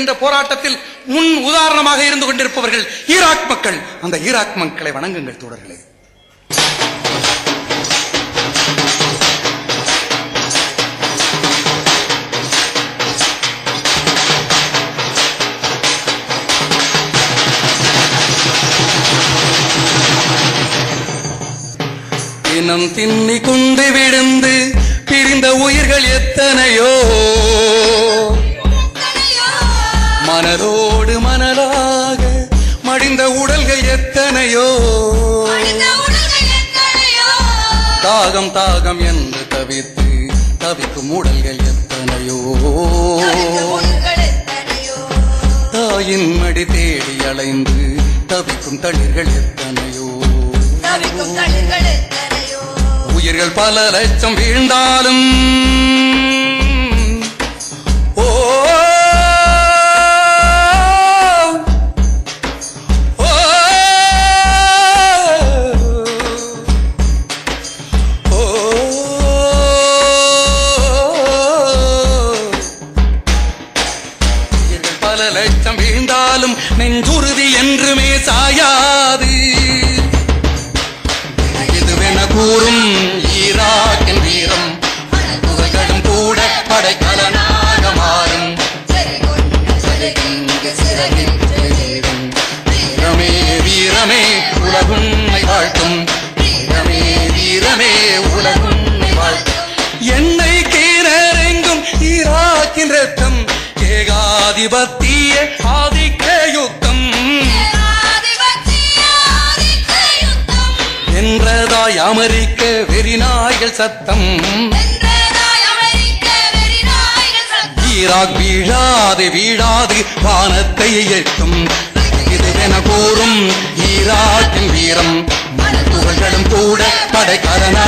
என்ற போராட்டத்தில் முன் உதாரணமாக இருந்து கொண்டிருப்பவர்கள் ஈராக் மக்கள். அந்த ஈராக் மக்களை வணங்குங்கள் தோழர்களே. தினம் தின்னி குண்டு விழுந்து பிரிந்த உயிர்கள் எத்தனையோ? மனதோடு மணலாக மடிந்த உடல்கள் எத்தனையோ? தாகம் தாகம் என்று தவித்து தவிக்கும் உடல்கள் எத்தனையோ? தாயின் மடி தேடி அலைந்து தவிக்கும் தளிர்கள் எத்தனையோ? உயிர்கள் பல லட்சம் வீழ்ந்தாலும் பல லட்சம் வீழ்ந்தாலும் நெஞ்சுறுதி என்றுமே சாயாது. இதுவென கூறும் ஈராக்கின் வீரம் புகழ்களும் கூட படைக்கலனாக மாறும். வீரமே வீரமே உலகுண்மை வாழ்த்தும். வீரமே வீரமே உலகுண்மை வாழ்த்தும். என்னை கீழறெங்கும் ஈராக்கின் ரத்தம் ஏகாதிபத்திய ஆதிக்க யுத்தம் என்றதாய் அமெரிக்க வெறிநாய்கள் சத்தம். ஈராக் வீழாது வீழாது வானத்தை எட்டும் இதுவென கூறும் ஈராக்கின் வீரம். மனத்துகள்களும் கூட படைக்கலனாக